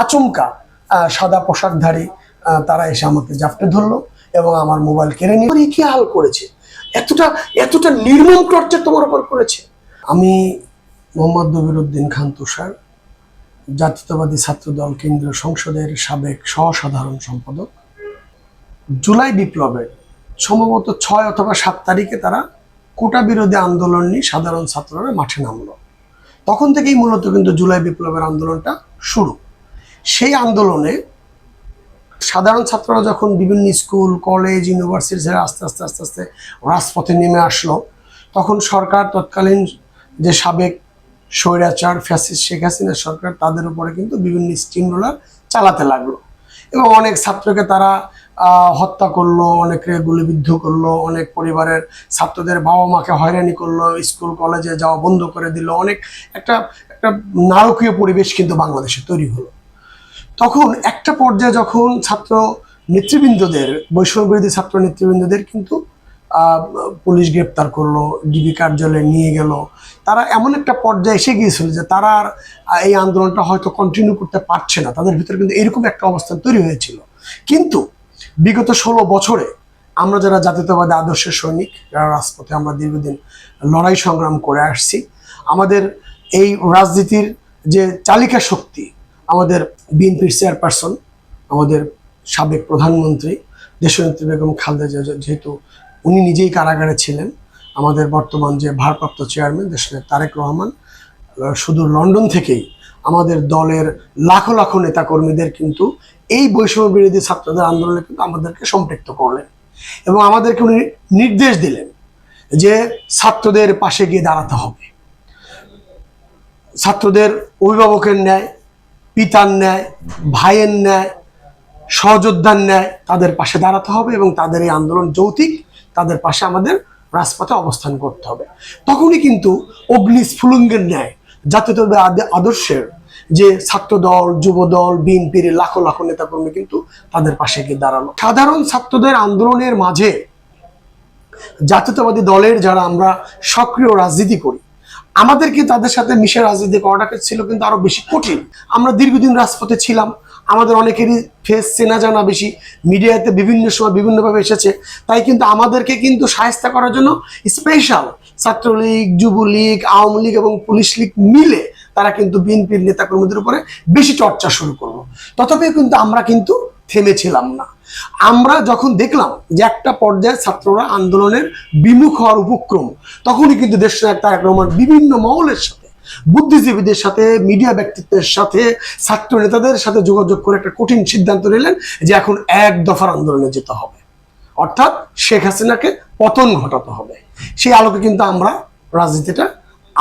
আচমকা সাদা পোশাকধারী তারা এসে আমাকে জাপটে ধরলো এবং আমার মোবাইল কেড়ে নিয়ে কি হাল করেছে? এতটা এতটা নির্মম টর্চার তোমার উপর করেছে? আমি মোহাম্মদ নবিরুদ্দিন খান তুষার, জাতীয়তাবাদী ছাত্রদল কেন্দ্রীয় সংসদের সাবেক সহসাধারণ সম্পাদক। জুলাই বিপ্লবের সম্ভবত ছয় অথবা সাত তারিখে তারা কোটা বিরোধী আন্দোলন নিয়ে সাধারণ ছাত্ররা মাঠে নামলো। তখন থেকেই মূলত কিন্তু জুলাই বিপ্লবের আন্দোলনটা শুরু। সেই আন্দোলনে সাধারণ ছাত্ররা যখন বিভিন্ন স্কুল, কলেজ ইউনিভার্সিটি ছেড়ে আস্তে আস্তে আস্তে আস্তে রাজপথে নেমে আসলো, তখন সরকার তৎকালীন যে সাবেক স্বৈরাচার ফ্যাসিস্ট শেখ হাসিনা সরকার, তাদের উপরে কিন্তু বিভিন্ন স্টিম রোলার চালাতে লাগল। এবং অনেক ছাত্রকে তারা হত্যা করল অনেকে গুলিবিদ্ধ করল, অনেক পরিবারের ছাত্রদের বাবা মাকে হয়রানি করল, স্কুল, কলেজে যাওয়া বন্ধ করে দিল, অনেক একটা একটা নারকীয় পরিবেশ কিন্তু বাংলাদেশে তৈরি হলো। তখন একটা পর্যায়ে যখন ছাত্র নেতৃবৃন্দদের, বৈষম্য বিরোধী ছাত্র নেতৃবৃন্দদের কিন্তু পুলিশ গ্রেপ্তার করল, ডিবি কার্যালয়ে নিয়ে গেল। তারা এমন একটা পর্যায়ে এসে গিয়েছিল যে তারা আর এই আন্দোলনটা হয়তো কন্টিনিউ করতে পারছে না। তাদের ভিতরে কিন্তু এরকম একটা অবস্থান তৈরি হয়েছিল। কিন্তু বিগত ষোলো বছরে আমরা যারা জাতীয়তাবাদী আদর্শের সৈনিক, যারা রাজপথে আমরা দীর্ঘদিন লড়াই সংগ্রাম করে আসছি, আমাদের এই রাজনীতির যে চালিকা শক্তি আমাদের বিএনপির চেয়ারপারসন, আমাদের সাবেক প্রধানমন্ত্রী, দেশনেত্রী বেগম খালেদা জিয়া যেহেতু উনি নিজেই কারাগারে ছিলেন, আমাদের বর্তমান যে ভারপ্রাপ্ত চেয়ারম্যান, দেশনেত্রী তারেক রহমান শুধু লন্ডন থেকেই আমাদের দলের লাখো লাখো নেতাকর্মীদের কিন্তু এই বৈষম্য বিরোধী ছাত্রদের আন্দোলনে কিন্তু আমাদেরকে সম্পৃক্ত করলেন। এবং আমাদেরকে উনি নির্দেশ দিলেন যে ছাত্রদের পাশে গিয়ে দাঁড়াতে হবে। ছাত্রদের অভিভাবকের ন্যায় পিতার ন্যায়, ভাইয়ের ন্যায়, সহযোদ্ধার ন্যায় তাদের পাশে দাঁড়াতে হবে এবং তাদের এই আন্দোলন যৌতিক তাদের পাশে আমাদের রাজপথে অবস্থান করতে হবে। তখনই কিন্তু অগ্নিস্ফুলিঙ্গের ন্যায় আদ- আদর্শের যে ছাত্রদল, যুবদল, বিএনপির লাখো লাখো নেতাকর্মী কিন্তু তাদের পাশে গিয়ে দাঁড়াল। সাধারণ ছাত্রদের আন্দোলনের মাঝে জাতীয়তাবাদী দলের যারা আমরা সক্রিয় রাজনীতি করি আমাদেরকে তাদের সাথে মিশে রাজনীতি করাটা ছিল কিন্তু আরও বেশি কঠিন। আমরা দীর্ঘদিন রাজপথে ছিলাম, আমাদের অনেকেরই ফেস চেনা জানা বেশি, মিডিয়াতে বিভিন্ন সময় বিভিন্নভাবে এসেছে। তাই কিন্তু আমাদেরকে কিন্তু সাহায্য করার জন্য স্পেশাল ছাত্রলীগ, যুবলীগ, আওয়ামী লীগ এবং পুলিশ লীগ মিলে তারা কিন্তু বিএনপির নেতাকর্মীদের উপরে বেশি চর্চা শুরু করল। তথাপিও কিন্তু আমরা কিন্তু থেমেছিলাম না। আমরা যখন দেখলাম যে একটা পর্যায়ে ছাত্ররা আন্দোলনের বিমুখ হওয়ার উপক্রম, তখনই কিন্তু তারেক রহমান বিভিন্ন মহলের সাথে, বুদ্ধিজীবীদের সাথে মিডিয়া ব্যক্তিত্বের সাথে, ছাত্র নেতাদের সাথে যোগাযোগ করে একটা কঠিন সিদ্ধান্ত নিলেন যে এখন এক দফার আন্দোলনে যেতে হবে। অর্থাৎ শেখ হাসিনাকে পতন ঘটাতে হবে। সেই আলোকে কিন্তু আমরা রাজনীতিটা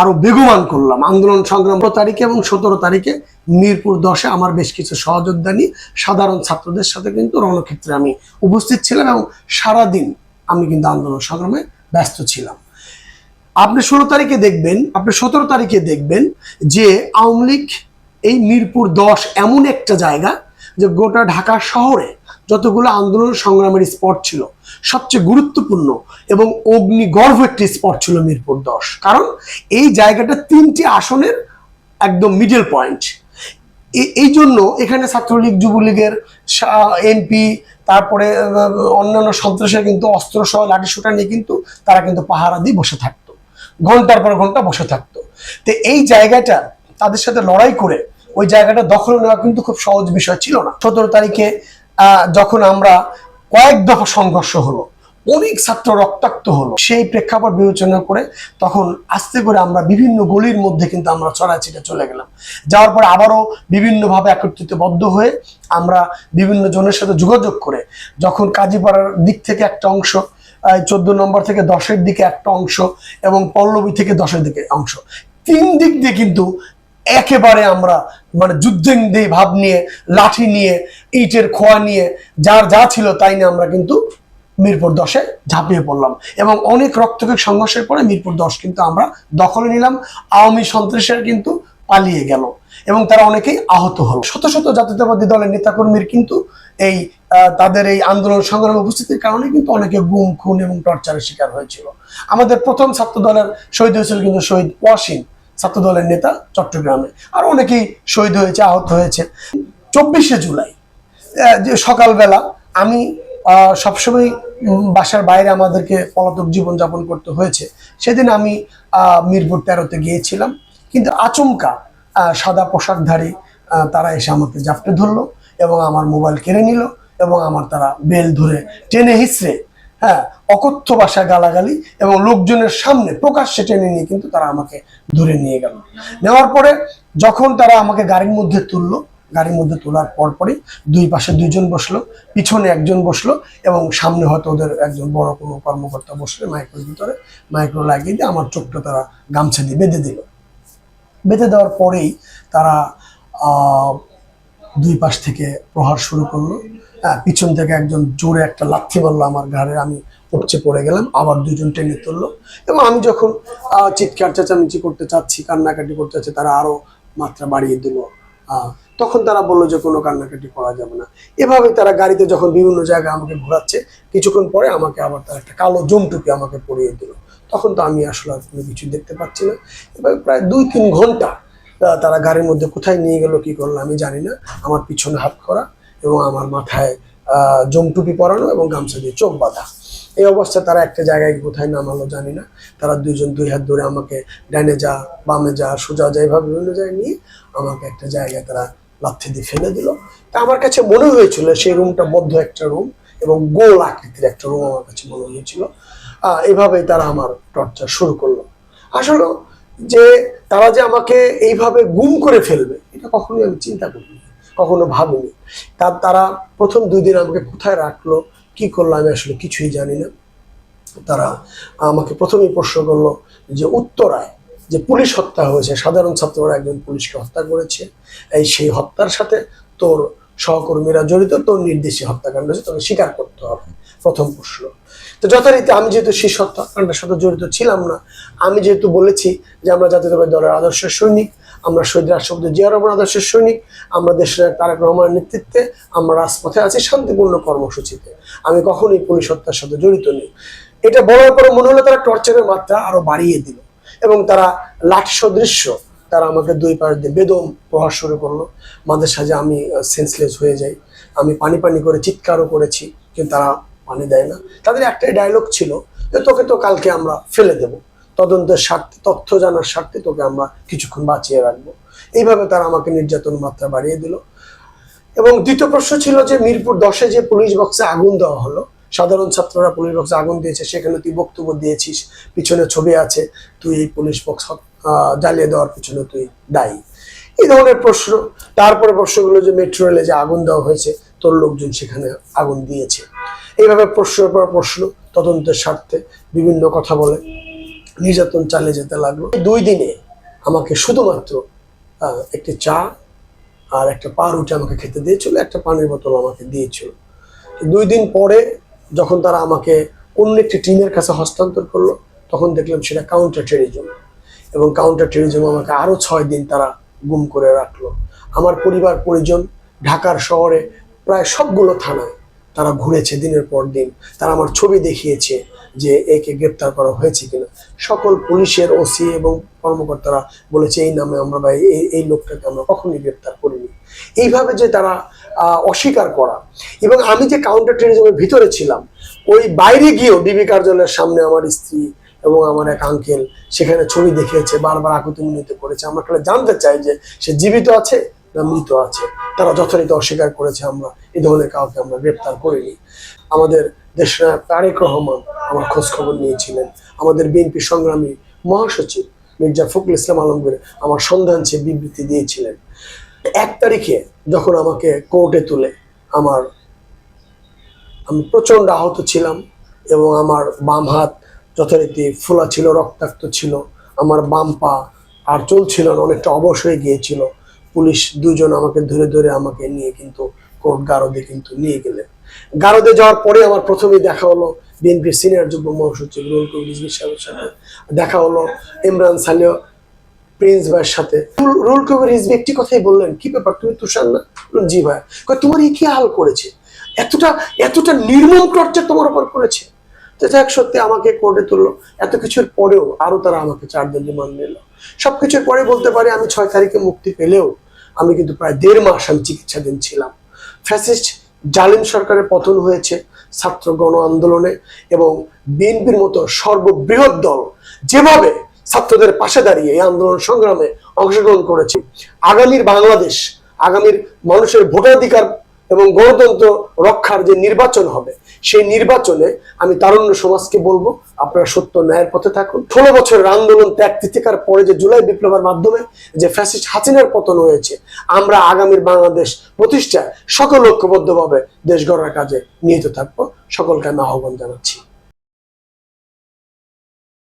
আরও বেগবান করলাম। আন্দোলন সংগ্রাম তারিখে এবং সতেরো তারিখে মিরপুর দশে আমার বেশ কিছু সহযোদ্ধা নিয়ে সাধারণ ছাত্রদের সাথে কিন্তু রণক্ষেত্রে আমি উপস্থিত ছিলাম এবং সারাদিন আমি কিন্তু আন্দোলন সংগ্রামে ব্যস্ত ছিলাম। আপনি ষোলো তারিখে দেখবেন, আপনি সতেরো তারিখে দেখবেন যে আওয়ামী লীগ এই মিরপুর দশ এমন একটা জায়গা যে গোটা ঢাকা শহরে যতগুলো আন্দোলন সংগ্রামের স্পট ছিল, সবচেয়ে গুরুত্বপূর্ণ এবং অগ্নিগর্ভ একটি স্পট ছিল মিরপুর দশ। কারণ এই জায়গাটা তিনটি আসনের একদম মিডল পয়েন্ট এই জন্য এখানে ছাত্রলীগ, যুবলীগের এমপি তারপরে অন্যান্য সন্ত্রাসের কিন্তু অস্ত্র সহ লাঠিসোঁটা নিয়ে কিন্তু তারা কিন্তু পাহারা দিয়ে বসে থাকতো। ঘণ্টার পর ঘণ্টা বসে থাকতো। তো এই জায়গাটা তাদের সাথে লড়াই করে ওই জায়গাটা দখল নেওয়া কিন্তু খুব সহজ বিষয় ছিল না। সতেরো তারিখে যখন আমরা কয়েক দফা সংঘর্ষ হলো, অনেক ছাত্র রক্তাক্ত হলো, সেই প্রেক্ষাপট বিবেচনা করে তখন আস্তে করে আমরা বিভিন্ন গলির মধ্যে কিন্তু আমরা ছড়াছিটে চলে গেলাম। যাওয়ার পর আবারও বিভিন্নভাবে একত্রিতবদ্ধ হয়ে আমরা বিভিন্ন জনের সাথে যোগাযোগ করে যখন কাজীপাড়ার দিক থেকে একটা অংশ চোদ্দ নম্বর থেকে দশের দিকে একটা অংশ এবং পল্লবী থেকে দশের দিকে অংশ, তিন দিক দিয়ে কিন্তু একেবারে আমরা মানে যুদ্ধেন্দ্রী ভাব নিয়ে, লাঠি নিয়ে, ইটের খোয়া নিয়ে, যার যা ছিল তাই নিয়ে আমরা কিন্তু মিরপুর দশে ঝাঁপিয়ে পড়লাম। এবং অনেক রক্তকে সংঘর্ষের পরে মিরপুর দশ কিন্তু আমরা দখলে নিলাম, আওয়ামী সন্ত্রাসের কিন্তু পালিয়ে গেল এবং তারা অনেকেই আহত হল। শত শত জাতীয়তাবাদী দলের নেতাকর্মীর কিন্তু এই তাদের এই আন্দোলন সংগ্রামে উপস্থিতির কারণে কিন্তু অনেকে গুম, খুন এবং টর্চারের শিকার হয়েছিল। আমাদের প্রথম ছাত্র দলের শহীদ হয়েছিল কিন্তু শহীদ ওয়াসিম। ছাত্র দলের নেতা চট্টগ্রামে। আর অনেকেই শহীদ হয়েছে, আহত হয়েছে। চব্বিশে জুলাই সকালবেলা আমি সবসময় বাসার বাইরে আমাদেরকে পলাতক জীবনযাপন করতে হয়েছে। সেদিন আমি মিরপুর তেরোতে গিয়েছিলাম। কিন্তু আচমকা সাদা পোশাকধারী তারা এসে আমাকে জাপটে ধরলো এবং আমার মোবাইল কেড়ে নিল এবং আমার তারা বেল ধরে টেনে হিসড়ে হ্যাঁ অকথ্য ভাষায় গালাগালি এবং লোকজনের সামনে প্রকাশ্যে টেনে নিয়ে কিন্তু তারা আমাকে ধরে নিয়ে গেল। নেওয়ার পরে যখন তারা আমাকে গাড়ির মধ্যে তুললো, গাড়ির মধ্যে তোলার পরপরই দুই পাশে দুইজন বসল, পিছনে একজন বসল এবং সামনে হয়তো ওদের একজন বড় কোনো কর্মকর্তা বসলে মাইক্রোর ভিতরে মাইক্রো লাগিয়ে দিয়ে আমার চোখটা তারা গামছা দিয়ে বেঁধে দিল। বেঁধে দেওয়ার পরেই তারা দুই পাশ থেকে প্রহার শুরু করল। হ্যাঁ পিছন থেকে একজন জোরে একটা লাথি মারলো আমার ঘাড়ে, আমি উপচে পড়ে গেলাম, আবার দুজন টেনে তুললো। এবং আমি যখন চিৎকার, চেঁচামেচি করতে চাচ্ছি, কান্নাকাটি করতে চাচ্ছি, তারা আরও মাত্রা বাড়িয়ে দিল। তখন তারা বলল যে, কোনো কান্নাকাটি করা যাবে না। এভাবেই তারা গাড়িতে যখন বিভিন্ন জায়গায় আমাকে ঘোরাচ্ছে, কিছুক্ষণ পরে আমাকে আবার তারা একটা কালো জমটুপি আমাকে পরিয়ে দিল। তখন তো আমি আসলে কোনো কিছু দেখতে পাচ্ছি না। এভাবে প্রায় দুই তিন ঘণ্টা তারা গাড়ির মধ্যে কোথায় নিয়ে গেল, কি করল আমি জানি না। আমার পিছনে হাত করা এবং আমার মাথায় জমটুপি পরানো এবং গামছা দিয়ে চোখ বাঁধা। এই অবস্থায় তারা একটা জায়গায় কোথায় নামালো জানি না। তারা দুইজন দুই হাত ধরে আমাকে ডাইনে যা, বামে যা, সোজা যা এইভাবে বিভিন্ন জায়গায় নিয়ে আমাকে একটা জায়গায় তারা লাথি দিয়ে ফেলে দিল। তা আমার কাছে মনে হয়েছিল সেই রুমটা বদ্ধ একটা রুম এবং গোল আকৃতির একটা রুম আমার কাছে মনে হয়েছিল। এভাবেই তারা আমার টর্চার শুরু করল। আসলে যে তারা যে আমাকে এইভাবে গুম করে ফেলবে, এটা কখনোই আমি চিন্তা করিনি, কখনো ভাবিনি। তার তারা প্রথম দুই দিন আমাকে কোথায় রাখল, কি করল, আমি আসলে কিছুই জানি না। তারা আমাকে প্রথমেই প্রশ্ন করল যে, উত্তরায় যে পুলিশ হত্যা হয়েছে, সাধারণ ছাত্ররা একজন পুলিশকে হত্যা করেছে, এই সেই হত্যার সাথে তোর সহকর্মীরা জড়িত, তোর নির্দেশে হত্যাকাণ্ড হয়েছে তোকে স্বীকার করতে হবে। প্রথম প্রশ্ন। তো যথারীতি আমি যেহেতু সেই হত্যাকাণ্ডের সাথে জড়িত ছিলাম না, আমি যেহেতু বলেছি যে আমরা জাতীয়তাবাদী দলের আদর্শের সৈনিক, আমরা শহীদ রাষ্ট্রপতি জিয়া রহমান আদর্শের সৈনিক, আমরা দেশের তারেক রহমানের নেতৃত্বে, আমরা রাজপথে আছি শান্তিপূর্ণ কর্মসূচিতে। আমি কখনোই পুলিশ হত্যার সাথে জড়িত নেই। এটা বলার পরে মনে হলো তারা টর্চারের মাত্রা আরও বাড়িয়ে দিল এবং তারা লাঠি সদৃশ্য, তারা আমাকে দুই পাশ দিয়ে বেদম প্রহার শুরু করল। মাঝে সাঝে আমি সেন্সলেস হয়ে যাই, আমি পানি পানি করে চিৎকারও করেছি, কিন্তু তারা পানি দেয় না। তাদের একটাই ডায়লগ ছিল যে, তোকে তো কালকে আমরা ফেলে দেব। তদন্তের স্বার্থে, তথ্য জানার স্বার্থে তোকে আমরা কিছুক্ষণ বাঁচিয়ে রাখব। এইভাবে তারা আমাকে নির্যাতন মাত্রা বাড়িয়ে দিল। এবং দ্বিতীয় প্রশ্ন ছিল যে, মিরপুর দশে যে পুলিশ বক্সে আগুন দেওয়া হলো, সাধারণ ছাত্ররা পুলিশ বক্সে আগুন দিয়েছে, সেখানে তুই বক্তব্য দিয়েছিস, পিছনে ছবি আছে, তুই এই পুলিশ বক্স জ্বালিয়ে দেওয়ার পিছনে তুই দায়ী। এই ধরনের প্রশ্ন, তারপরে প্রশ্নগুলো যে মেট্রো রেলে যে আগুন দেওয়া হয়েছে, তোর লোকজন সেখানে আগুন দিয়েছে। এইভাবে প্রশ্নের পর প্রশ্ন, তদন্তের স্বার্থে বিভিন্ন কথা বলে নির্যাতন চালিয়ে যেতে লাগল। দুই দিনে আমাকে শুধুমাত্র একটি চা আর একটা পাউরুটি আমাকে খেতে দিয়েছিল, একটা পানির বোতল আমাকে দিয়েছিল। দুই দিন পরে যখন তারা আমাকে অন্য একটি টিমের কাছে হস্তান্তর করল, তখন দেখলাম সেটা কাউন্টার টেরিজম এবং কাউন্টার টেরিজম আমাকে আরও ছয় দিন তারা গুম করে রাখল। আমার পরিবার, পরিজন, ঢাকার শহরে, প্রায় সবগুলো থানায় তারা ঘুরেছে দিনের পর দিন। তারা আমার ছবি দেখিয়েছে যে একে গ্রেপ্তার করা হয়েছে কিনা। সকল পুলিশের ওসি এবং কর্মকর্তারা বলেছে, এই নামে আমরা বা এই এই লোকটাকে আমরা কখনোই গ্রেপ্তার করিনি। এইভাবে যে তারা অস্বীকার করা। এবং আমি যে কাউন্টার টেরিজমের ভিতরে ছিলাম, ওই বাইরে গিয়েও ডিবি কার্যালয়ের সামনে আমার স্ত্রী এবং আমার এক আঙ্কেল সেখানে ছবি দেখিয়েছে, বারবার আকুতি করেছে। আমরা তাহলে জানতে চাই যে সে জীবিত আছে? মৃত আছে। তারা যথারীতি অস্বীকার করেছে আমরা। এই ধরনের কাউকে আমরা গ্রেপ্তার করিনি। আমাদের দেশনায়ক তারেক রহমান আমার খোঁজ খবর নিয়েছিলেন। আমাদের বিএনপি সংগ্রামী মহাসচিব মির্জা ফখরুল ইসলাম আলমগীর আমার সন্ধান চেয়ে বিবৃতি দিয়েছিলেন। এক তারিখে যখন আমাকে কোর্টে তুলে আমার আমি প্রচণ্ড আহত ছিলাম এবং আমার বাম হাত যথারীতি ফোলা ছিল, রক্তাক্ত ছিল, আমার বাম পা আর চলছিল না, অনেকটা অবশ হয়ে গিয়েছিল। পুলিশ দুজন আমাকে ধরে ধরে আমাকে নিয়ে কিন্তু কোর্ট গারদে কিন্তু নিয়ে গেলেন। গারদে যাওয়ার পরে আমার প্রথমেই দেখা হলো বিএনপির সিনিয়র যুগ্ম মহাসচিব রুল কবির সাহেবের সাথে। দেখা হলো ইমরান সালিও প্রিন্স ভাইয়ের সাথে। কবির রিজভী একটি কথাই বললেন, কি ব্যাপার? তুমি তুষার না? জি ভাই। তোমার এই কি হাল করেছে? এতটা এতটা নির্মম টর্চার তোমার উপর করেছে? তো যাক সত্যি আমাকে কোর্টে তুললো। এত কিছুর পরেও আরও তারা আমাকে চার দিন রিমান্ড নিল। সবকিছুর পরে বলতে পারি আমি ছয় তারিখে মুক্তি পেলেও আমি কিন্তু প্রায় দেড় মাস আমি চিকিৎসাধীন ছিলাম। ফ্যাসিস্ট জালিম সরকারের পতন হয়েছে ছাত্র গণ আন্দোলনে এবং বিএনপির মতো সর্ববৃহৎ দল যেভাবে ছাত্রদের পাশে দাঁড়িয়ে এই আন্দোলন সংগ্রামে অংশগ্রহণ করেছে। আগামীর বাংলাদেশ, আগামীর মানুষের ভোটাধিকার এবং গণতন্ত্র রক্ষার যে নির্বাচন হবে, সেই নির্বাচনে আমি তারুণ্য সমাজকে বলব, আপনারা সত্য ন্যায়ের পথে থাকুন। ষোলো বছরের আন্দোলন ত্যাগ তিতিকার পরে যে জুলাই বিপ্লবের মাধ্যমে যে ফ্যাসিস্ট হাসিনার পতন হয়েছে, আমরা আগামীর বাংলাদেশ প্রতিষ্ঠায় সকল ঐক্যবদ্ধভাবে দেশ গড়ার কাজে নিহিত থাকব। সকলকে আমি আহ্বান জানাচ্ছি।